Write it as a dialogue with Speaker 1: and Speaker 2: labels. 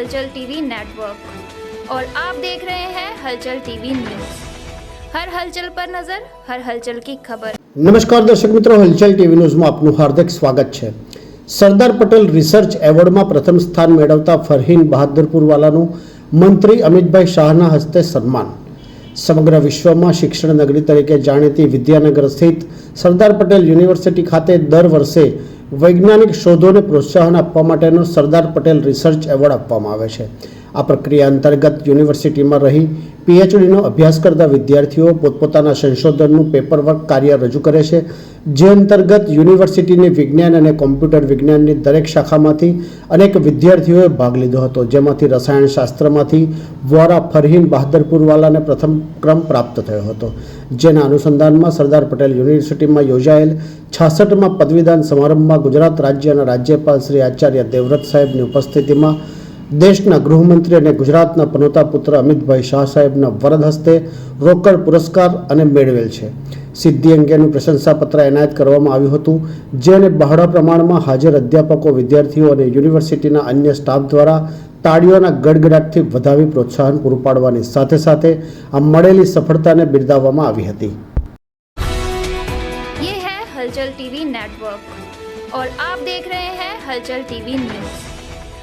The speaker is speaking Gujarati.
Speaker 1: हलचल टीवी नेटवर्क और आप देख रहे हैं हलचल टीवी न्यूज हर हलचल पर नजर हर हलचल की खबर
Speaker 2: નમસ્કાર દર્શક મિત્રો હલચલ ટીવી ન્યૂઝમાં આપનું હાર્દિક સ્વાગત છે સરદાર પટેલ રિસર્ચ એવોર્ડમાં પ્રથમ સ્થાન મેળવતા ફરહીન બહાદરપુરવાલાનું મંત્રી અમિતભાઈ શાહના હસ્તે સન્માન સમગ્ર વિશ્વમાં શિક્ષણ નગરી તરીકે જાણીતી વિદ્યાનગર સ્થિત સરદાર પટેલ યુનિવર્સિટી ખાતે દર વર્ષે વૈજ્ઞાનિક શોધોને પ્રોત્સાહન આપવા માટેનો સરદાર પટેલ રિસર્ચ એવોર્ડ આપવામાં આવે છે. આ પ્રક્રિયા અંતર્ગત યુનિવર્સિટીમાં રહી પીએચડીનો અભ્યાસ કરતા વિદ્યાર્થીઓ પોતપોતાના સંશોધનનું પેપરવર્ક કાર્ય રજૂ કરે છે. જે અંતર્ગત યુનિવર્સિટીની વિજ્ઞાન અને કોમ્પ્યુટર વિજ્ઞાનની દરેક શાખામાંથી અનેક વિદ્યાર્થીઓએ ભાગ લીધો હતો, જેમાંથી રસાયણશાસ્ત્રમાંથી વોરા ફરહીન બહાદરપુરવાલાને પ્રથમ ક્રમ પ્રાપ્ત થયો હતો. જેના અનુસંધાનમાં સરદાર પટેલ યુનિવર્સિટીમાં યોજાયેલ છાસઠમાં પદવીદાન સમારંભમાં ગુજરાત રાજ્યના રાજ્યપાલ શ્રી આચાર્ય દેવવ્રત સાહેબની ઉપસ્થિતિમાં દેશના ગૃહમંત્રી અને ગુજરાતના પનોતા પુત્ર અમિતભાઈ શાહ સાહેબના વરદ હસ્તે રોકડ પુરસ્કાર અને મેળવેલ છે. સિદ્ધિ અંગેનું પ્રશંસાપત્ર એનાયત કરવામાં આવ્યું હતું જેને બહોળા પ્રમાણમાં હાજર અધ્યાપકો, વિદ્યાર્થીઓ અને યુનિવર્સિટીના અન્ય સ્ટાફ દ્વારા તાળીઓના ગડગડાટથી વધાવી પ્રોત્સાહન પૂરું પાડવાની સાથે સાથે આ મળેલી સફળતાને બિરદાવવામાં આવી હતી.
Speaker 1: હલચલ ટીવી નેટવર્ક આપ દેખ રહે હૈ હલચલ ટીવી ન્યૂઝ.